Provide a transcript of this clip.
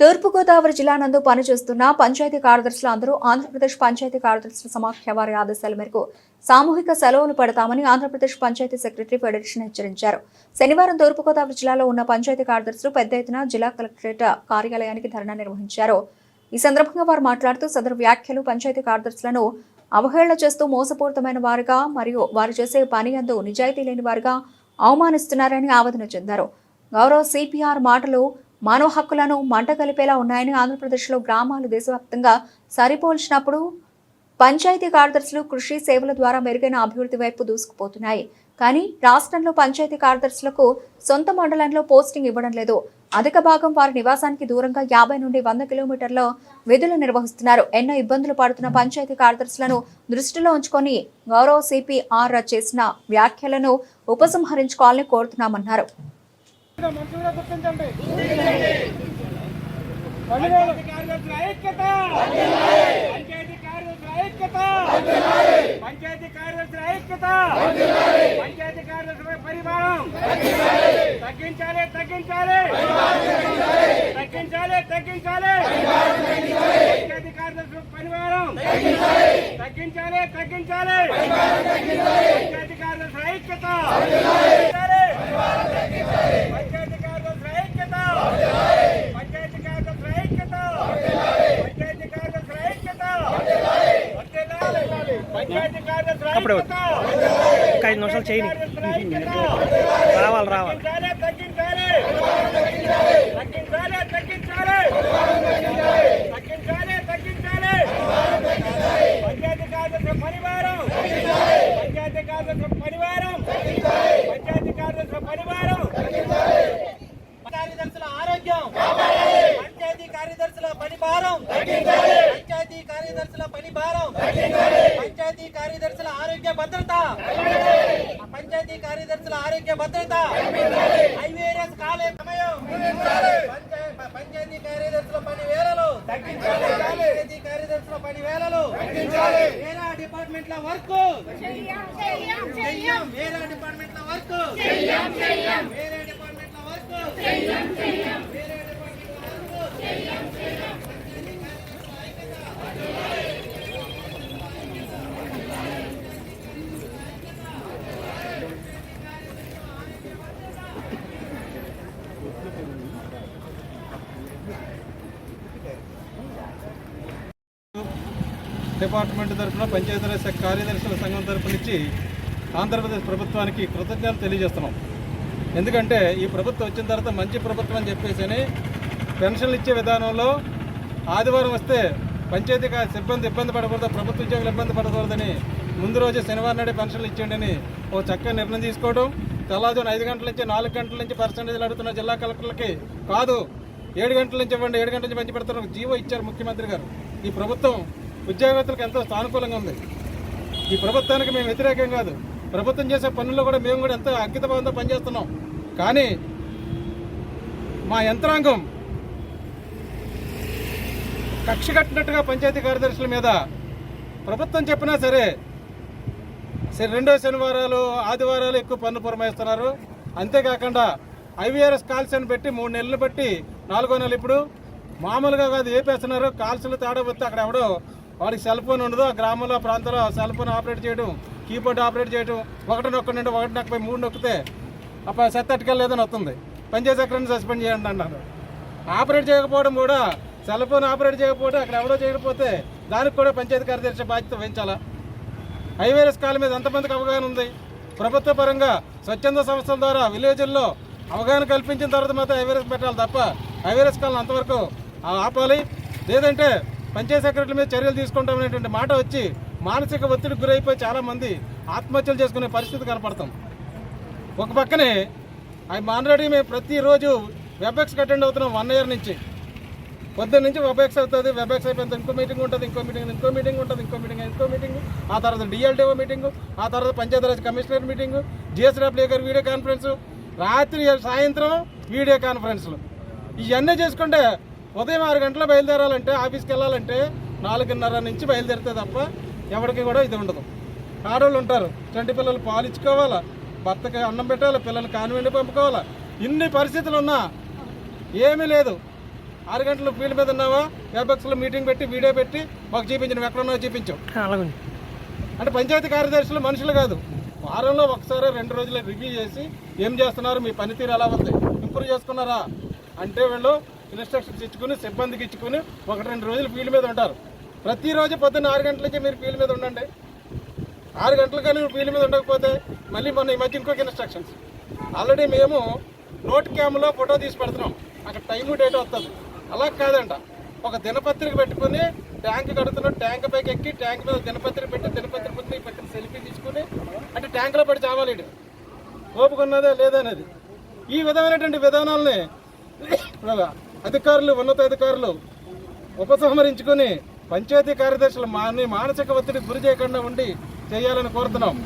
తూర్పుగోదావరి జిల్లా నందు పనిచేస్తున్న పంచాయతీ కార్యదర్శులు అందరూ ఆంధ్రప్రదేశ్ పంచాయతీ కార్యదర్శుల సమాఖ్య వారి ఆదేశాల మేరకు సామూహిక సెలవులు పెడతామని ఆంధ్రప్రదేశ్ పంచాయతీ సెక్రటరీ ఫెడరేషన్ హెచ్చరించారు. శనివారం తూర్పుగోదావరి జిల్లాలో ఉన్న పంచాయతీ కార్యదర్శులు పెద్ద ఎత్తున జిల్లా కలెక్టరేట్ కార్యాలయానికి ధర్నా నిర్వహించారు. ఈ సందర్భంగా వారు మాట్లాడుతూ సదరు వ్యాఖ్యలు పంచాయతీ కార్యదర్శులను అవహేళన చేస్తూ మోసపూరితమైన వారుగా మరియు వారు చేసే పని అందు నిజాయితీ లేని వారుగా అవమానిస్తున్నారని ఆవేదన చెందారు. గౌరవ సిపిఆర్ మాటలు మానవ హక్కులను మంట కలిపేలా ఉన్నాయని ఆంధ్రప్రదేశ్లో గ్రామాలు దేశవ్యాప్తంగా సరిపోల్చినప్పుడు పంచాయతీ కార్యదర్శులు కృషి సేవల ద్వారా మెరుగైన అభివృద్ధి వైపు దూసుకుపోతున్నాయి. కానీ రాష్ట్రంలో పంచాయతీ కార్యదర్శులకు సొంత మండలంలో పోస్టింగ్ ఇవ్వడం లేదు. అధిక భాగం వారి నివాసానికి దూరంగా యాభై నుండి వంద కిలోమీటర్ల విధులు నిర్వహిస్తున్నారు. ఎన్నో ఇబ్బందులు పడుతున్న పంచాయతీ కార్యదర్శులను దృష్టిలో ఉంచుకొని గౌరవ సిపిఆర్ చేసిన వ్యాఖ్యలను ఉపసంహరించుకోవాలని కోరుతున్నామన్నారు. మంచిగా గుర్తించండి కార్యదర్శుల ఐక్యత పంచాయతీ కార్యదర్శుల ఐక్యత. పంచాయతీ కార్యదర్శుల ఐక్యత. పంచాయతీ కార్యదర్శుల పరిమాణం. తగ్గించాలి తగ్గించాలి. తగ్గించాలి తగ్గించాలి. పంచాయతీ కార్యదర్శుల పరిమాణం. తగ్గించాలి తగ్గించాలి. పంచాయతీ కార్యదర్శుల ఐక్యత ఐక్యత ఒక ఐదు నిమిషాలు చేయని రావాలి రావాలి. తగ్గించాలి. తగ్గించాలి తగ్గించాలి తగ్గించాలి పంచాయతీ పరివారం. పంచాయతీ కార్యదర్శి పరివారం. పంచాయతీ కార్యదర్శి పరివారం. కార్యదర్శుల ఆరోగ్యం. పంచాయతీ కార్యదర్శుల పని భారం పంచాయతీ కార్యదర్శుల పని భారం పంచాయతీ కార్యదర్శుల ఆరోగ్య భద్రత. పంచాయతీ కార్యదర్శుల ఆరోగ్య భద్రత. ఐవీఆర్ఎస్ కాలే సమయం. పంచాయ- పంచాయతీ కార్యదర్శుల పని డిపార్ట్మెంట్ల వర్క్ చెయ్యం వేరే డిపార్ట్మెంట్ల వర్క్ వేరే డిపార్ట్మెంట్ తరఫున పంచాయతీరాజ్ శాఖ కార్యదర్శుల సంఘం తరఫు నుంచి ఆంధ్రప్రదేశ్ ప్రభుత్వానికి కృతజ్ఞతలు తెలియజేస్తున్నాం. ఎందుకంటే ఈ ప్రభుత్వం వచ్చిన తర్వాత మంచి ప్రభుత్వం అని చెప్పేసి పెన్షన్లు ఇచ్చే విధానంలో ఆదివారం వస్తే పంచాయతీ సిబ్బంది ఇబ్బంది పడకూడదు ప్రభుత్వ ఉద్యోగులు ఇబ్బంది పడకూడదని ముందు రోజు శనివారం నాడే పెన్షన్లు ఇచ్చేయండి ఓ చక్కగా నిర్ణయం తీసుకోవడం. తెల్లవారుజామున ఐదు గంటల నుంచి నాలుగు గంటల నుంచి పర్సంటేజ్లు అడుగుతున్న జిల్లా కలెక్టర్లకి కాదు ఏడు గంటల నుంచి ఇవ్వండి ఏడు గంటల నుంచి మంచి పెడతారు ఒక జీవో ఇచ్చారు ముఖ్యమంత్రి గారు. ఈ ప్రభుత్వం ఉద్యోగస్తులకు ఎంతో సానుకూలంగా ఉంది. ఈ ప్రభుత్వానికి మేము వ్యతిరేకం కాదు. ప్రభుత్వం చేసే పనుల్లో కూడా మేము కూడా ఎంతో అంకితభావంతో పనిచేస్తున్నాం. కానీ మా యంత్రాంగం కక్ష కట్టినట్టుగా పంచాయతీ కార్యదర్శుల మీద ప్రభుత్వం చెప్పినా సరే సరే రెండో శనివారాలు ఆదివారాలు ఎక్కువ పన్ను పురమాయిస్తున్నారు. అంతేకాకుండా ఐవీఆర్ఎస్ కాల్స్ అని పెట్టి మూడు నెలలు బట్టి నాలుగో నెలలు ఇప్పుడు మామూలుగా కాదు ఏపేస్తున్నారు. కాల్స్లు తేడా వస్తే అక్కడ ఎవడో వాడికి సెల్ ఫోన్ ఉండదు ఆ గ్రామంలో ప్రాంతంలో సెల్ ఫోన్ ఆపరేట్ చేయడం కీబోర్డ్ ఆపరేట్ చేయడం ఒకటి నుండి ఒకటి నొక్కపోయి మూడు నొక్కితే అప్పుడు సెత్ అట్టుకెళ్ళలేదని వస్తుంది పంచాయతీ సస్పెండ్ చేయండి అన్నారు. ఆపరేట్ చేయకపోవడం కూడా సెల్ ఫోన్ ఆపరేట్ చేయకపోతే అక్కడ ఎవరో చేయకపోతే దానికి కూడా పంచాయతీ కార్యదర్శి బాధ్యత వహించాలా? హైవేరస్ కాలం మీద ఎంతమందికి అవగాహన ఉంది? ప్రభుత్వ పరంగా స్వచ్ఛంద సంస్థల ద్వారా విలేజ్ల్లో అవగాహన కల్పించిన తర్వాత మాత్రం హైవేరస్ పెట్టాలి తప్ప హైవేరస్ కాలం అంతవరకు ఆ- ఆపాలి. లేదంటే పంచాయతీ సెక్రటరీ మీద చర్యలు తీసుకుంటామనేటువంటి మాట వచ్చి మానసిక ఒత్తిడికి గురైపోయి చాలామంది ఆత్మహత్యలు చేసుకునే పరిస్థితి కనపడతాం. ఒక పక్కనే అవి ఆల్రెడీ మేము ప్రతిరోజు వెబ్ఎక్స్కి అటెండ్ అవుతున్నాం వన్ ఇయర్ నుంచి. పొద్దున్న నుంచి వెబ్ఎక్స్ అవుతుంది వెబ్ఎక్స్ అయిపోయిన ఇంకో మీటింగ్ ఉంటుంది ఇంకో మీటింగ్ ఇంకో మీటింగ్ ఉంటుంది ఇంకో మీటింగ్ ఇంకో మీటింగ్ ఆ తర్వాత డిఎల్డిఓ మీటింగ్ ఆ తర్వాత పంచాయతీరాజ్ కమిషనర్ మీటింగ్ జిఎస్డబ్ల్యూ గారు వీడియో కాన్ఫరెన్స్ రాత్రి సాయంత్రం వీడియో కాన్ఫరెన్స్లు ఇవన్నీ చేసుకుంటే ఉదయం ఆరు గంటల బయలుదేరాలంటే ఆఫీస్కి వెళ్ళాలంటే నాలుగున్నర నుంచి బయలుదేరితే తప్ప ఎవరికి కూడా ఇది ఉండదు. ఆడవాళ్ళు ఉంటారు చంటి పిల్లలు పాలు ఇచ్చుకోవాలా భర్తకి అన్నం పెట్టాలి? పిల్లల్ని కాన్వెంట్ పంపుకోవాలా? ఇన్ని పరిస్థితులు ఉన్నా ఏమీ లేదు. ఆరు గంటలు ఫీల్డ్ మీద ఉన్నావా? ఎయిర్బాక్స్లో మీటింగ్ పెట్టి వీడియో పెట్టి మాకు చూపించు ఎక్కడున్నావు చూపించావు. అలాగే అంటే పంచాయతీ కార్యదర్శులు మనుషులు కాదు. వారంలో ఒకసారి రెండు రోజులు రివ్యూ చేసి ఏం చేస్తున్నారు? మీ పనితీరు ఎలా ఉంది? ఇంప్రూవ్ చేసుకున్నారా? అంటే వీళ్ళు ఇన్స్ట్రక్షన్స్ ఇచ్చుకుని సిబ్బందికి ఇచ్చుకుని ఒకటి రెండు రోజులు ఫీల్డ్ మీద ఉంటారు. ప్రతిరోజు పొద్దున్న ఆరు గంటలకి మీరు ఫీల్డ్ మీద ఉండండి. ఆరు గంటలు కానీ ఫీల్డ్ మీద ఉండకపోతే మళ్ళీ మొన్న ఈ మధ్య ఇంకొక ఇన్స్ట్రక్షన్స్ ఆల్రెడీ మేము నోట్ క్యామ్లో ఫోటో తీసి పెడుతున్నాం. అక్కడ టైము డేట్ వస్తుంది అలా కాదంట. ఒక దినపత్రిక పెట్టుకుని ట్యాంక్ కడుతున్నాం ట్యాంక్ పైకి ఎక్కి ట్యాంక్ మీద దినపత్రిక పెట్టి దినపత్రిక ముందు పెట్టిన సెల్ఫీ తీసుకుని అంటే ట్యాంక్లో పడి చావాలి కోపుకున్నదా లేదా లేదనేది ఈ విధమైనటువంటి విధానాలని అధికారులు ఉన్నతాధికారులు ఉపసంహరించుకొని పంచాయతీ కార్యదర్శులు మాని మానసిక ఒత్తిడి గురి చేయకుండా ఉండి చేయాలని కోరుతున్నాం.